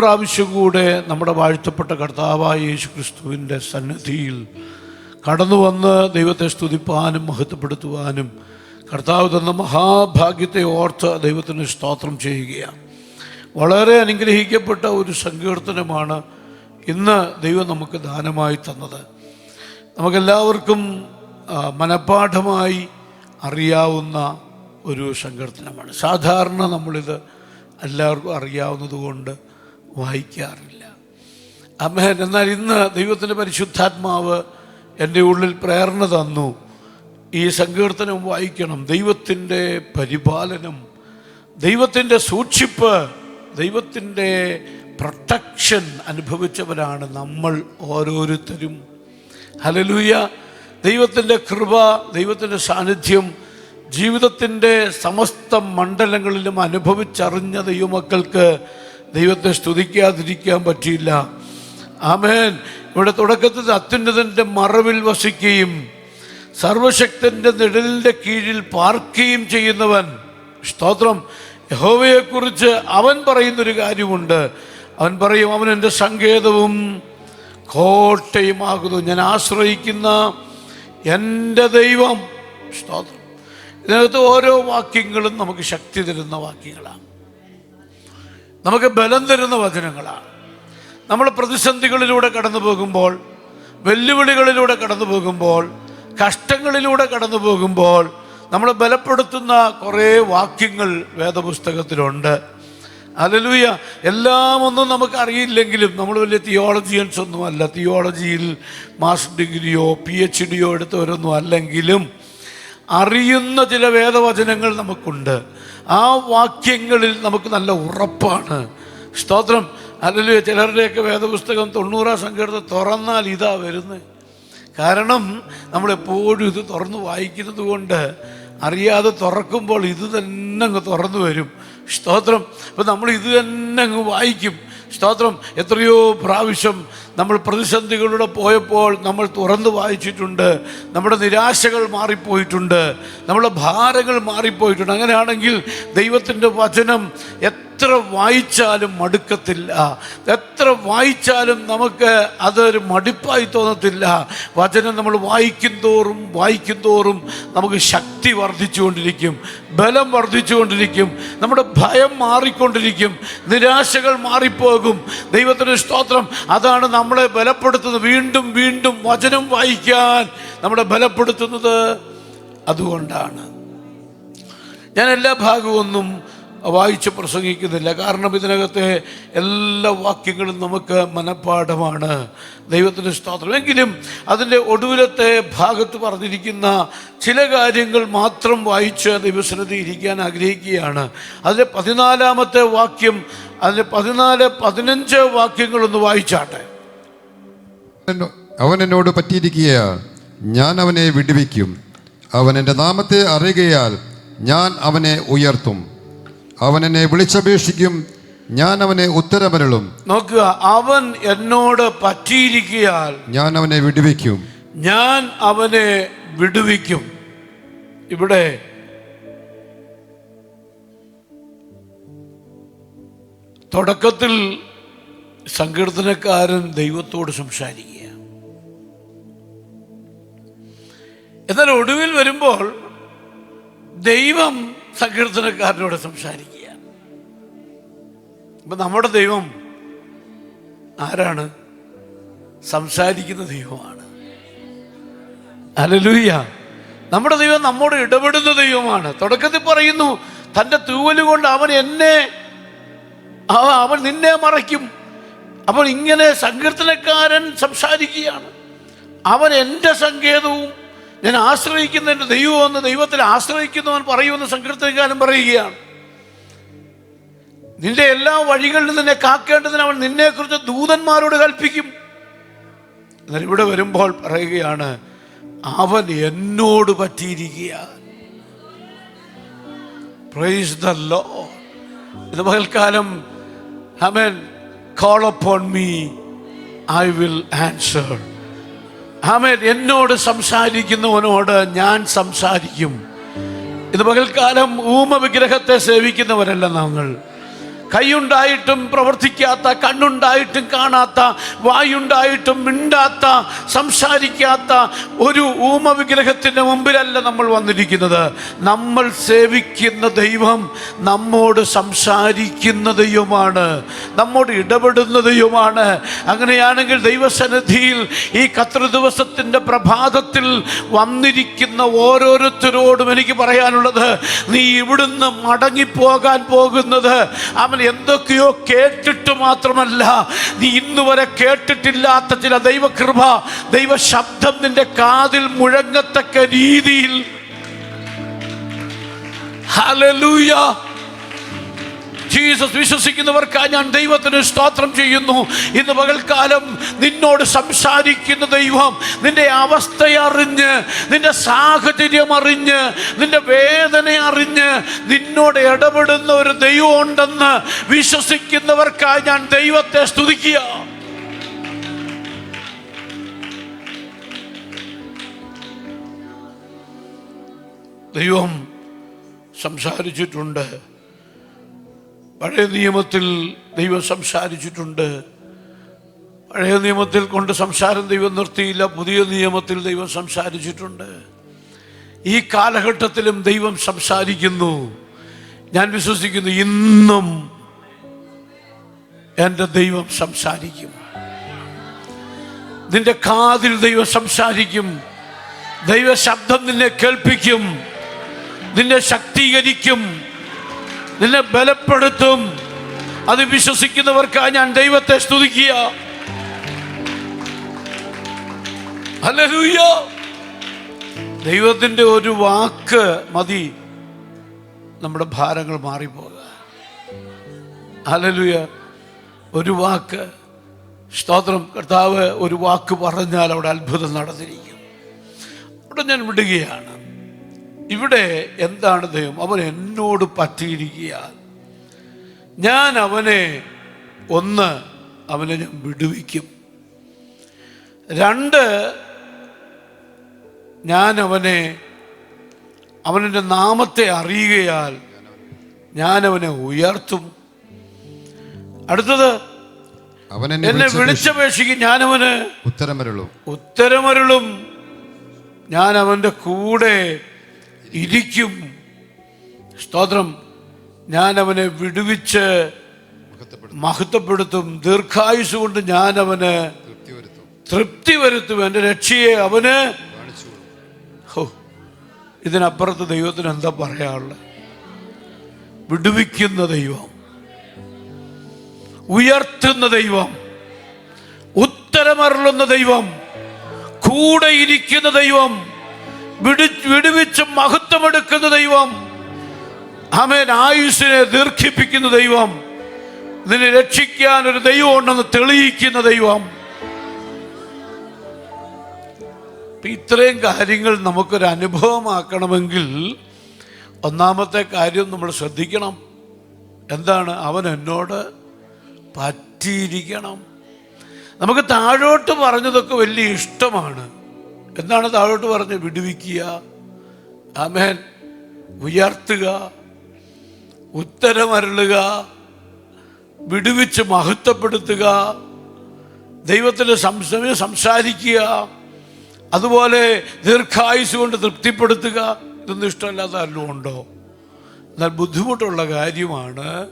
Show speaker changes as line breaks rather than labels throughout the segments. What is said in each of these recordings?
പ്രാവശ്യം കൂടെ നമ്മുടെ വാഴ്ത്തപ്പെട്ട കർത്താവായ യേശു ക്രിസ്തുവിന്റെ സന്നിധിയിൽ കടന്നു വന്ന് ദൈവത്തെ സ്തുതിപ്പാനും മഹത്വപ്പെടുത്തുവാനും കർത്താവ് തന്ന മഹാഭാഗ്യത്തെ ഓർത്ത് ദൈവത്തിന് സ്തോത്രം ചെയ്യുകയാണ്. വളരെ അനുഗ്രഹിക്കപ്പെട്ട ഒരു സങ്കീർത്തനമാണ് ഇന്ന് ദൈവം നമുക്ക് ദാനമായി തന്നത്. നമുക്കെല്ലാവർക്കും മനഃപ്പാഠമായി അറിയാവുന്ന ഒരു സങ്കീർത്തനമാണ്. സാധാരണ നമ്മളിത് എല്ലാവർക്കും അറിയാവുന്നതുകൊണ്ട് വായിക്കാറില്ല. അമ്മേൻ എന്നാൽ ഇന്ന് ദൈവത്തിന്റെ പരിശുദ്ധാത്മാവ് എന്റെ ഉള്ളിൽ പ്രേരണ തന്നു. ഈ സങ്കീർത്തനം വായിക്കണം. ദൈവത്തിന്റെ പരിപാലനം ദൈവത്തിന്റെ സൂക്ഷിപ്പ് ദൈവത്തിന്റെ പ്രൊട്ടക്ഷൻ അനുഭവിച്ചവരാണ് നമ്മൾ ഓരോരുത്തരും. ഹലലൂയ ദൈവത്തിന്റെ കൃപ ദൈവത്തിന്റെ സാന്നിധ്യം ജീവിതത്തിന്റെ സമസ്ത മണ്ഡലങ്ങളിലും അനുഭവിച്ചറിഞ്ഞ ദൈവമക്കൾക്ക് ദൈവത്തെ സ്തുതിക്കാതിരിക്കാൻ പറ്റിയില്ല. ആമേൻ. ഇവിടെ തുടക്കത്തിൽ അത്യുന്നതന്റെ മറവിൽ വസിക്കുകയും സർവശക്തന്റെ നിഴലിന്റെ കീഴിൽ പാർക്കുകയും ചെയ്യുന്നവൻ. സ്തോത്രം. യഹോവയെക്കുറിച്ച് അവൻ പറയുന്നൊരു കാര്യമുണ്ട്. അവൻ പറയും അവൻ എന്റെ സങ്കേതവും കോട്ടയുമാകുന്നു. ഞാൻ ആശ്രയിക്കുന്ന എന്റെ ദൈവം. സ്തോത്രം. ഇതിനകത്ത് ഓരോ വാക്യങ്ങളും നമുക്ക് ശക്തി തരുന്ന വാക്യങ്ങളാണ്. നമുക്ക് ബലം തരുന്ന വചനങ്ങളാണ്. നമ്മൾ പ്രതിസന്ധികളിലൂടെ കടന്നു പോകുമ്പോൾ വെല്ലുവിളികളിലൂടെ കടന്നു പോകുമ്പോൾ കഷ്ടങ്ങളിലൂടെ കടന്നു പോകുമ്പോൾ നമ്മൾ ബലപ്പെടുത്തുന്ന കുറേ വാക്യങ്ങൾ വേദപുസ്തകത്തിലുണ്ട്. അലലൂയ എല്ലാം ഒന്നും നമുക്ക് അറിയില്ലെങ്കിലും നമ്മൾ വലിയ തിയോളജിയൻസ് ഒന്നുമല്ല തിയോളജിയിൽ മാസ്റ്റർ ഡിഗ്രിയോ പി എച്ച് ഡിയോ എടുത്തവരൊന്നും അല്ലെങ്കിലും അറിയുന്ന ചില വേദവചനങ്ങൾ നമുക്കുണ്ട്. ആ വാക്യങ്ങളിൽ നമുക്ക് നല്ല ഉറപ്പാണ്. സ്തോത്രം. അല്ലെങ്കിൽ ചിലരുടെയൊക്കെ വേദപുസ്തകം തൊണ്ണൂറാം സങ്കീർത്തം തുറന്നാൽ ഇതാ വരുന്നത് കാരണം നമ്മളെപ്പോഴും ഇത് തുറന്ന് വായിക്കുന്നത് കൊണ്ട് അറിയാതെ തുറക്കുമ്പോൾ ഇത് തന്നെ അങ്ങ് തുറന്നു വരും. സ്തോത്രം. അപ്പം നമ്മൾ ഇത് തന്നെ അങ്ങ് വായിക്കും. സ്തോത്രം. എത്രയോ പ്രാവശ്യം നമ്മൾ പ്രതിസന്ധികളിലൂടെ പോയപ്പോൾ നമ്മൾ തുറന്നു വായിച്ചിട്ടുണ്ട്. നമ്മുടെ നിരാശകൾ മാറിപ്പോയിട്ടുണ്ട്. നമ്മുടെ ഭാരങ്ങൾ മാറിപ്പോയിട്ടുണ്ട്. അങ്ങനെയാണെങ്കിൽ ദൈവത്തിന്റെ വചനം എത്ര വായിച്ചാലും മടുക്കത്തില്ല. എത്ര വായിച്ചാലും നമുക്ക് അതൊരു മടുപ്പായി തോന്നത്തില്ല. വചനം നമ്മൾ വായിക്കും തോറും വായിക്കും തോറും നമുക്ക് ശക്തി വർദ്ധിച്ചുകൊണ്ടിരിക്കും ബലം വർദ്ധിച്ചുകൊണ്ടിരിക്കും നമ്മുടെ ഭയം മാറിക്കൊണ്ടിരിക്കും നിരാശകൾ മാറിപ്പോകും. ദൈവത്തിന്റെ സ്തോത്രം. അതാണ് നമ്മളെ ബലപ്പെടുത്തുന്നത്. വീണ്ടും വീണ്ടും വചനം വായിക്കാൻ നമ്മളെ ബലപ്പെടുത്തുന്നത് അതുകൊണ്ടാണ്. ഞാൻ എല്ലാ ഭാഗമൊന്നും വായിച്ച് പ്രസംഗിക്കുന്നില്ല. കാരണം ഇതിനകത്തെ എല്ലാ വാക്യങ്ങളും നമുക്ക് മനഃപ്പാഠമാണ്. ദൈവത്തിന്റെ സ്തോത്രം. എങ്കിലും അതിന്റെ ഒടുവിലത്തെ ഭാഗത്ത് പറഞ്ഞിരിക്കുന്ന ചില കാര്യങ്ങൾ മാത്രം വായിച്ച് ദൈവസന്നിധി ഇരിക്കാൻ ആഗ്രഹിക്കുകയാണ്. അതിന്റെ പതിനാലാമത്തെ വാക്യം അതിന്റെ പതിനാല് പതിനഞ്ച് വാക്യങ്ങളൊന്ന് വായിച്ചാട്ടെ.
അവൻ എന്നോട് പറ്റിയിരിക്കുക ഞാൻ അവനെ വിടുവിക്കും. അവൻ എന്റെ നാമത്തെ അറിയുകയാൽ ഞാൻ അവനെ ഉയർത്തും. അവൻ എന്നെ വിളിച്ചപേക്ഷിക്കും ഞാൻ അവനെ ഉത്തരമരളും.
നോക്കുക അവൻ എന്നോട് പറ്റിയിരിക്കയാൽ
ഞാൻ അവനെ വിടുവിക്കും.
ഞാൻ അവനെ വിടുവിക്കും. ഇവിടെ തുടക്കത്തിൽ സങ്കീർത്തനക്കാരൻ ദൈവത്തോട് സംസാരിക്കുക. എന്നാൽ ഒടുവിൽ വരുമ്പോൾ ദൈവം സങ്കീർത്തനക്കാരനോട് സംസാരിക്കുക. അപ്പൊ നമ്മുടെ ദൈവം ആരാണ്? സംസാരിക്കുന്ന ദൈവമാണ്. അലലൂയ നമ്മുടെ ദൈവം നമ്മോട് ഇടപെടുന്ന ദൈവമാണ്. തുടക്കത്തിൽ പറയുന്നു തന്റെ തൂവലുകൊണ്ട് അവൻ എന്നെ അവൻ നിന്നെ മറയ്ക്കും. അപ്പോൾ ഇങ്ങനെ സങ്കീർത്തനക്കാരൻ സംസാരിക്കുകയാണ്. അവൻ എന്റെ സങ്കേതവും ഞാൻ ആശ്രയിക്കുന്ന എന്റെ ദൈവമെന്ന് ദൈവത്തിൽ ആശ്രയിക്കുന്നവൻ പറയുമെന്ന് സങ്കീർത്തനക്കാരൻ പറയുകയാണ്. നിന്റെ എല്ലാ വഴികളിലും നിന്നെ കാക്കേണ്ടതിന് അവൻ നിന്നെക്കുറിച്ച് ദൂതന്മാരോട് കൽപ്പിക്കും. എന്നാൽ ഇവിടെ വരുമ്പോൾ പറയുകയാണ് അവൻ എന്നോട് പറ്റിയിരിക്കുക ഇത് പകൽക്കാലം അവൻ call upon me I will അവൻ എന്നോട് സംസാരിക്കുന്നവനോട് ഞാൻ സംസാരിക്കും. ഇത് പകൽക്കാലം ഊമ വിഗ്രഹത്തെ സേവിക്കുന്നവരല്ല നമ്മൾ കൈയുണ്ടായിട്ടും പ്രവർത്തിക്കാത്ത കണ്ണുണ്ടായിട്ടും കാണാത്ത വായുണ്ടായിട്ടും മിണ്ടാത്ത സംസാരിക്കാത്ത ഒരു ഊമ വിഗ്രഹത്തിന്റെ മുമ്പിലല്ല നമ്മൾ വന്നിരിക്കുന്നത്. നമ്മൾ സേവിക്കുന്ന ദൈവം നമ്മോട് സംസാരിക്കുന്ന ദൈവമാണ് നമ്മോട് ഇടപെടുന്ന ദൈവമാണ് അങ്ങനെയാണെങ്കിൽ ദൈവസന്നിധിയിൽ ഈ കത്ര ദിവസത്തിന്റെ പ്രഭാതത്തിൽ വന്നിരിക്കുന്ന ഓരോരുത്തരോടും എനിക്ക് പറയാനുള്ളത് നീ ഇവിടുന്ന് മടങ്ങിപ്പോകാൻ പോകുന്നത് അവൻ എന്തൊക്കെയോ കേട്ടിട്ട് മാത്രമല്ല. നീ ഇന്ന് വരെ കേട്ടിട്ടില്ലാത്ത ചില ദൈവകൃപ ദൈവശബ്ദം നിന്റെ കാതിൽ മുഴങ്ങത്തക്ക രീതിയിൽ. ഹല്ലേലൂയ. ജീസസ് വിശ്വസിക്കുന്നവർക്കായി ഞാൻ ദൈവത്തിന് സ്തോത്രം ചെയ്യുന്നു. ഇന്ന് പകൽക്കാലം നിന്നോട് സംസാരിക്കുന്ന ദൈവം നിന്റെ അവസ്ഥ അറിഞ്ഞ് നിന്റെ സാഹചര്യം അറിഞ്ഞ് നിന്റെ വേദന അറിഞ്ഞ് നിന്നോട് ഇടപെടുന്ന ഒരു ദൈവം ഉണ്ടെന്ന് വിശ്വസിക്കുന്നവർക്കായി ഞാൻ ദൈവത്തെ സ്തുതിക്കുക. ദൈവം സംസാരിച്ചിട്ടുണ്ട്. പഴയ നിയമത്തിൽ ദൈവം സംസാരിച്ചിട്ടുണ്ട്. പഴയ നിയമത്തിൽ കൊണ്ട് സംസാരം ദൈവം നിർത്തിയില്ല. പുതിയ നിയമത്തിൽ ദൈവം സംസാരിച്ചിട്ടുണ്ട്. ഈ കാലഘട്ടത്തിലും ദൈവം സംസാരിക്കുന്നു. ഞാൻ വിശ്വസിക്കുന്നു ഇന്നും എന്റെ ദൈവം സംസാരിക്കും. നിന്റെ കാതിൽ ദൈവം സംസാരിക്കും. ദൈവശബ്ദം നിന്നെ കേൾപ്പിക്കും. നിന്നെ ശക്തീകരിക്കും. നിന്നെ ബലപ്പെടുത്തും. അത് വിശ്വസിക്കുന്നവർക്കായി ഞാൻ ദൈവത്തെ സ്തുതിക്കുക. ദൈവത്തിന്റെ ഒരു വാക്ക് മതി. നമ്മുടെ ഭാരങ്ങൾ മാറിപ്പോക അലലുയ ഒരു വാക്ക്. സ്തോത്രം. കർത്താവ് ഒരു വാക്ക് പറഞ്ഞാൽ അവിടെ അത്ഭുതം നടന്നിരിക്കും. അവിടെ ഞാൻ വിടുകയാണ്. ഇവിടെ എന്താണ് ദൈവം? അവൻ എന്നോട് പറ്റിയിരിക്കുക ഞാൻ അവനെ ഒന്ന് അവനെ ഞാൻ വിടുവിക്കും. രണ്ട് ഞാൻ അവനെ അവനെന്റെ നാമത്തെ അറിയുകയാൽ ഞാൻ അവനെ ഉയർത്തും. അടുത്തത്
അവൻ എന്നെ
വിളിച്ചപേക്ഷിക്കും. ഞാനവന്
ഉത്തരമരുളും.
ഉത്തരമരുളും. ഞാൻ അവന്റെ കൂടെ ഇരിക്കും. സ്തോത്രം. ഞാൻ അവനെ വിടുവിച്ച് മഹത്വപ്പെടുത്തും. ദീർഘായുസ് കൊണ്ട് ഞാൻ അവന്
തൃപ്തി വരുത്തും
എന്റെ എന്റെ രക്ഷയെ അവന് ഹോ. ഇതിനപ്പുറത്ത് ദൈവത്തിന് എന്താ പറയാനുള്ളത്? വിടുവിക്കുന്ന ദൈവം. ഉയർത്തുന്ന ദൈവം. ഉത്തരമരുളുന്ന ദൈവം. കൂടെ ഇരിക്കുന്ന ദൈവം. വിടുവിച്ച് മഹത്വമെടുക്കുന്ന ദൈവം. അമേൻ ആയുസിനെ ദീർഘിപ്പിക്കുന്ന ദൈവം. നിന്നെ രക്ഷിക്കാൻ ഒരു ദൈവം ഉണ്ടെന്ന് തെളിയിക്കുന്ന ദൈവം. ഇത്രയും കാര്യങ്ങൾ നമുക്കൊരു അനുഭവമാക്കണമെങ്കിൽ ഒന്നാമത്തെ കാര്യം നമ്മൾ ശ്രദ്ധിക്കണം. എന്താണ്? അവൻ എന്നോട് പറ്റിയിരിക്കണം. നമുക്ക് താഴോട്ട് പറഞ്ഞതൊക്കെ വലിയ ഇഷ്ടമാണ്. എന്താണ് താഴോട്ട് പറഞ്ഞ് വിടുവിക്കുക. ആമേൻ. ഉയർത്തുക. ഉത്തരമരുളുക. വിടുവിച്ച് മഹത്വപ്പെടുത്തുക. ദൈവത്തിന്റെ സംശയം സംസാരിക്കുക. അതുപോലെ ദീർഘായുസ് കൊണ്ട് തൃപ്തിപ്പെടുത്തുക. ഇതൊന്നും ഇഷ്ടമല്ലാത്ത ആരിലും ഉണ്ടോ? എന്നാൽ ബുദ്ധിമുട്ടുള്ള കാര്യമാണ്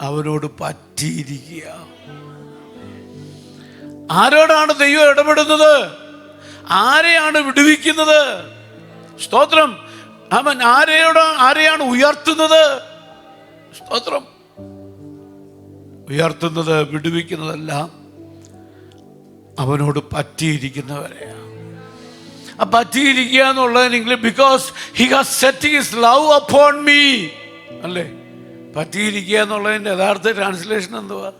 അവനോട് പറ്റിയിരിക്കുക. ആരോടാണ് ദൈവം ഇടപെടുന്നത്? ആരെയാണ് വിടുവിക്കുന്നത്? സ്തോത്രം. അവൻ ആരെയോട് ആരെയാണ് ഉയർത്തുന്നത്? സ്തോത്രം. ഉയർത്തുന്നത് വിടുവിക്കുന്നതെല്ലാം അവനോട് പറ്റിയിരിക്കുന്നവരെയാണ്. ആ പറ്റിയിരിക്കുക എന്നുള്ളതിനെങ്കിൽ because he has set his love upon me അല്ലേ? പറ്റിയിരിക്കുക എന്നുള്ളതിന്റെ യഥാർത്ഥ ട്രാൻസ്ലേഷൻ എന്തുവാ?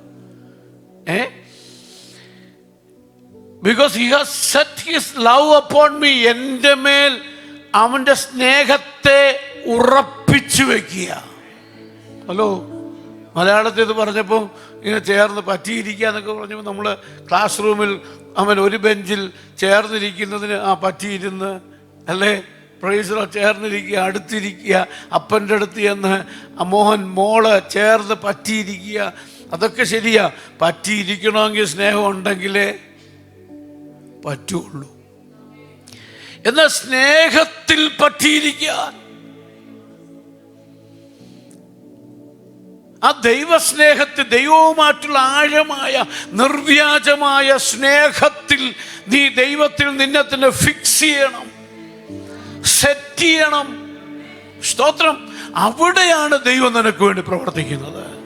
ഏ? Because he has set his love upon me എന്റെ മേൽ അവന്റെ സ്നേഹത്തെ ഉറപ്പിച്ചു വെക്കുക ഹലോ മലയാളത്തിൽ ഇത് പറഞ്ഞപ്പോൾ ഇങ്ങനെ ചേർന്ന് പറ്റിയിരിക്കുക എന്നൊക്കെ പറഞ്ഞപ്പോൾ നമ്മൾ ക്ലാസ് റൂമിൽ അവൻ ഒരു ബെഞ്ചിൽ ചേർന്നിരിക്കുന്നതിന് ആ പറ്റിയിരുന്ന് അല്ലേ? പ്രൈസറോ ചേർന്നിരിക്കുക അടുത്തിരിക്കുക അപ്പന്റെ അടുത്ത് ചെന്ന് മോഹൻ മോൾ ചേർന്ന് പറ്റിയിരിക്കുക. അതൊക്കെ ശരിയാ. പറ്റിയിരിക്കണമെങ്കിൽ സ്നേഹം ഉണ്ടെങ്കിലേ പറ്റുള്ളൂ. എന്നാൽ സ്നേഹത്തിൽ പറ്റിയിരിക്കാൻ ആ ദൈവസ്നേഹത്തെ ദൈവവുമായിട്ടുള്ള ആഴമായ നിർവ്യാജമായ സ്നേഹത്തിൽ നീ ദൈവത്തിൽ നിന്നെ തന്നെ ഫിക്സ് ചെയ്യണം. സെറ്റ് ചെയ്യണം. സ്തോത്രം. അവിടെയാണ് ദൈവം നിനക്ക് വേണ്ടി പ്രവർത്തിക്കുന്നത്.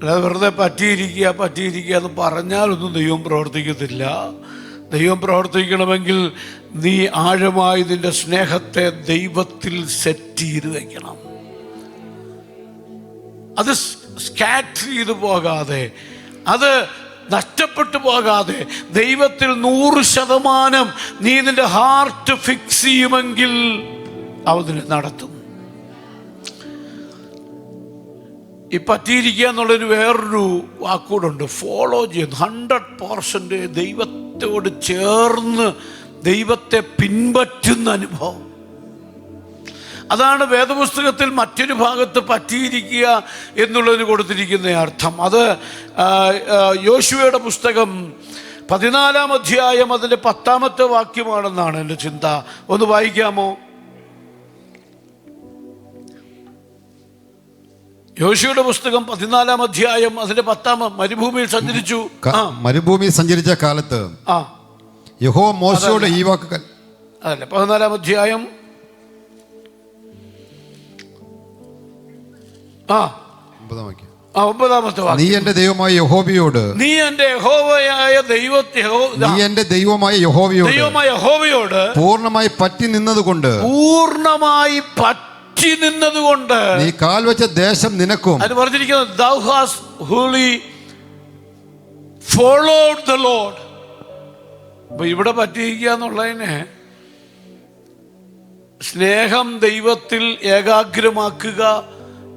അല്ലാതെ വെറുതെ പറ്റിയിരിക്കുക പറ്റിയിരിക്കുക എന്ന് പറഞ്ഞാലൊന്നും ദൈവം പ്രവർത്തിക്കത്തില്ല. ദൈവം പ്രവർത്തിക്കണമെങ്കിൽ നീ ആഴമായി നിന്റെ സ്നേഹത്തെ ദൈവത്തിൽ സെറ്റ് ചെയ്ത് വയ്ക്കണം അത് സ്കാറ്റർ ചെയ്ത് പോകാതെ അത് നഷ്ടപ്പെട്ടു പോകാതെ ദൈവത്തിൽ നൂറ് ശതമാനം നീ നിന്റെ ഹാർട്ട് ഫിക്സ് ചെയ്യുമെങ്കിൽ അവതിന് നടത്തും. ഈ പറ്റിയിരിക്കുക എന്നുള്ളൊരു വേറൊരു വാക്കൂടുണ്ട് ഫോളോ ചെയ്യുന്നു. ഹൺഡ്രഡ് പേഴ്സന്റ് ദൈവത്തോട് ചേർന്ന് ദൈവത്തെ പിൻപറ്റുന്ന അനുഭവം. അതാണ് വേദപുസ്തകത്തിൽ മറ്റൊരു ഭാഗത്ത് പറ്റിയിരിക്കുക എന്നുള്ളതിന് കൊടുത്തിരിക്കുന്ന അർത്ഥം. അത് യോശുവയുടെ പുസ്തകം പതിനാലാം അധ്യായം അതിന്റെ പത്താമത്തെ വാക്യമാണെന്നാണ് എന്റെ ചിന്ത. ഒന്ന് വായിക്കാമോ? യോശുവയുടെ പുസ്തകം പതിനാലാം അധ്യായം അതിന്റെ പത്താം മരുഭൂമിയിൽ സഞ്ചരിച്ചു.
മരുഭൂമിയിൽ സഞ്ചരിച്ച കാലത്ത് യഹോ മോശയോട് ഈ വാക്ക്
അതല്ല പതിനാലാം അധ്യായം. ആ.
നീ എന്റെ ദൈവമായ യഹോബിയോട്
നീ എന്റെ യഹോവയായ ദൈവത്തെ
നീ എന്റെ ദൈവമായ യഹോവയോട്
ദൈവമായ യഹോവയോട്
പൂർണമായി പറ്റി നിന്നതുകൊണ്ട്
പൂർണമായി പറ്റി നിന്നതുകൊണ്ട്
നീ കാൽ വെച്ച ദേശം നിനക്കും.
അത് പറഞ്ഞിരിക്കുന്നത് thou hast wholly followed the Lord. അപ്പൊ ഇവിടെ പറ്റിയിരിക്കുക എന്നുള്ളതിന് സ്നേഹം ദൈവത്തിൽ ഏകാഗ്രമാക്കുക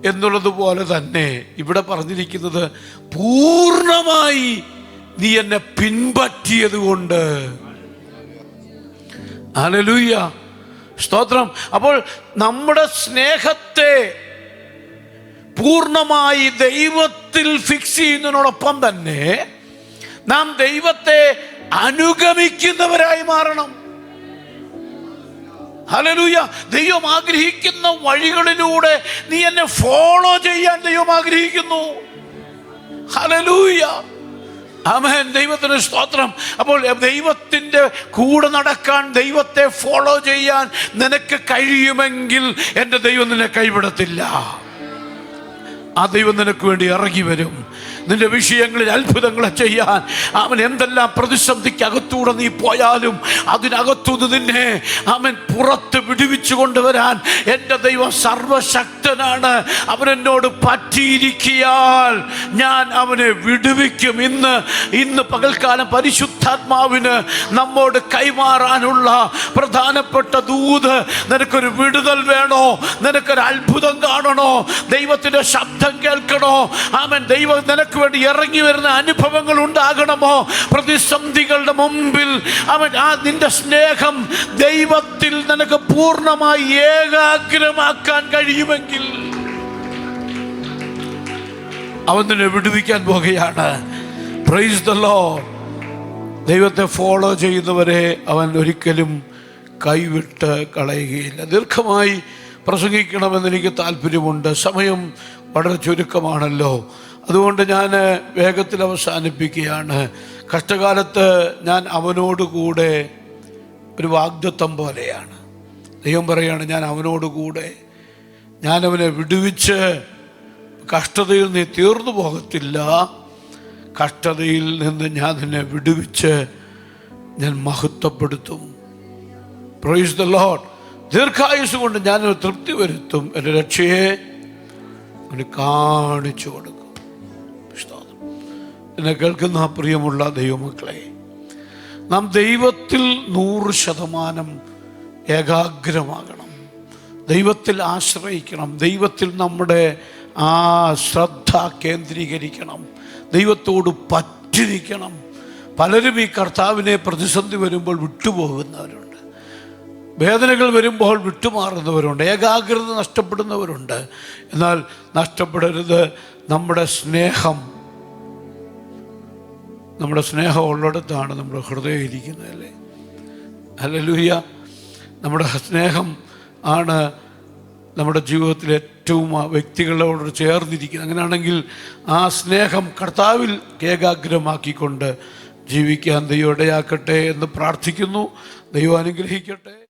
എന്നുള്ളത് പോലെ തന്നെ ഇവിടെ പറഞ്ഞിരിക്കുന്നത് പൂർണമായി നീ എന്നെ പിൻപറ്റിയത് കൊണ്ട് അലലൂയ സ്തോത്രം. അപ്പോൾ നമ്മുടെ സ്നേഹത്തെ പൂർണമായി ദൈവത്തിൽ ഫിക്സ് ചെയ്യുന്നതിനോടൊപ്പം തന്നെ നാം ദൈവത്തെ അനുഗമിക്കുന്നവരായി മാറണം. ഹലലൂയ ദൈവം ആഗ്രഹിക്കുന്ന വഴികളിലൂടെ നീ എന്നെ ഫോളോ ചെയ്യാൻ ദൈവം ആഗ്രഹിക്കുന്നു. ഹലലൂയ ആമേൻ. ദൈവത്തിന് സ്തോത്രം. അപ്പോൾ ദൈവത്തിന്റെ കൂടെ നടക്കാൻ ദൈവത്തെ ഫോളോ ചെയ്യാൻ നിനക്ക് കഴിയുമെങ്കിൽ എന്റെ ദൈവം നിന്നെ കൈവിടത്തില്ല. ആ ദൈവം നിനക്ക് വേണ്ടി ഇറങ്ങി വരും. നിന്റെ വിഷയങ്ങളിൽ അത്ഭുതങ്ങളെ ചെയ്യാൻ അവൻ എന്തെല്ലാം പ്രതിസന്ധിക്ക് അകത്തൂടെ നീ പോയാലും അതിനകത്തുനിന്ന് നിന്നെ അവൻ പുറത്ത് വിടുവിച്ചു കൊണ്ടുവരാൻ എന്റെ ദൈവം സർവശക്തനാണ്. അവൻ എന്നോട് പറ്റിയിരിക്കിയാൽ ഞാൻ അവനെ വിടുവിക്കും. ഇന്ന് ഇന്ന് പകൽക്കാലം പരിശുദ്ധാത്മാവിന് നമ്മോട് കൈമാറാനുള്ള പ്രധാനപ്പെട്ട ദൂത്. നിനക്കൊരു വിടുതൽ വേണോ? നിനക്കൊരു അത്ഭുതം കാണണോ? ദൈവത്തിന്റെ ശബ്ദം കേൾക്കണോ? ആമൻ. ദൈവം നിനക്ക് വേണ്ടി ഇറങ്ങി വരുന്ന അനുഭവങ്ങൾ ഉണ്ടാകണമോ? പ്രതിസന്ധികളുടെ മുമ്പിൽ. അവൻ ആ നിന്റെ സ്നേഹം ദൈവത്തിൽ നിനക്ക് പൂർണമായി ഏകാഗ്രമാക്കാൻ കഴിയുമെങ്കിൽ. അവൻ നിന്നെ വിടുവിക്കാൻ പോകുകയാണ് പ്രൈസ് ദ ലോർഡ് ദൈവത്തെ ഫോളോ ചെയ്യുന്നവരെ അവൻ ഒരിക്കലും കൈവിട്ട് കളയുകയില്ല. ദീർഘമായി പ്രസംഗിക്കണമെന്ന് എനിക്ക് താല്പര്യമുണ്ട്. സമയം വളരെ ചുരുക്കമാണല്ലോ. അതുകൊണ്ട് ഞാൻ വേഗത്തിൽ അവസാനിപ്പിക്കുകയാണ്. കഷ്ടകാലത്ത് ഞാൻ അവനോട് കൂടെ ഒരു വാഗ്ദത്തം പോലെയാണ്. ദൈവം പറയുകയാണ് ഞാൻ അവനോട് കൂടെ ഞാൻ അവനെ വിടുവിച്ച് കഷ്ടതയിൽ നീ തീർന്നു പോകത്തില്ല. കഷ്ടതയിൽ നിന്ന് ഞാൻ നിന്നെ വിടുവിച്ച് ഞാൻ മഹത്വപ്പെടുത്തും. പ്രൊയ്സ് ദ ലോഡ് ദീർഘായുസ് കൊണ്ട് ഞാനൊരു തൃപ്തി വരുത്തും. എന്റെ രക്ഷയെ കാണിച്ചു കൊടുക്കും. എന്നെ കേൾക്കുന്ന ആ പ്രിയമുള്ള ദൈവമക്കളെ നാം ദൈവത്തിൽ നൂറ് ശതമാനം ഏകാഗ്രമാകണം. ദൈവത്തിൽ ആശ്രയിക്കണം. ദൈവത്തിൽ നമ്മുടെ ആ ശ്രദ്ധ കേന്ദ്രീകരിക്കണം. ദൈവത്തോട് പറ്റിരിക്കണം. പലരും ഈ കർത്താവിനെ പ്രതിസന്ധി വരുമ്പോൾ വിട്ടുപോകുന്നവരുണ്ട്. വേദനകൾ വരുമ്പോൾ വിട്ടുമാറുന്നവരുണ്ട്. ഏകാഗ്രത നഷ്ടപ്പെടുന്നവരുണ്ട്. എന്നാൽ നഷ്ടപ്പെടരുത് നമ്മുടെ സ്നേഹം. നമ്മുടെ സ്നേഹം ഉള്ളിടത്താണ് നമ്മുടെ ഹൃദയം ഇരിക്കുന്നത് അല്ലേ? ലൂയ നമ്മുടെ സ്നേഹം ആണ് നമ്മുടെ ജീവിതത്തിൽ ഏറ്റവും ആ വ്യക്തികളോട് ചേർന്നിരിക്കുന്നത് അങ്ങനെയാണെങ്കിൽ ആ സ്നേഹം കർത്താവിൽ ഏകാഗ്രമാക്കിക്കൊണ്ട് ജീവിക്കാൻ ദൈവം ഇടയാക്കട്ടെ എന്ന് പ്രാർത്ഥിക്കുന്നു. ദൈവം അനുഗ്രഹിക്കട്ടെ.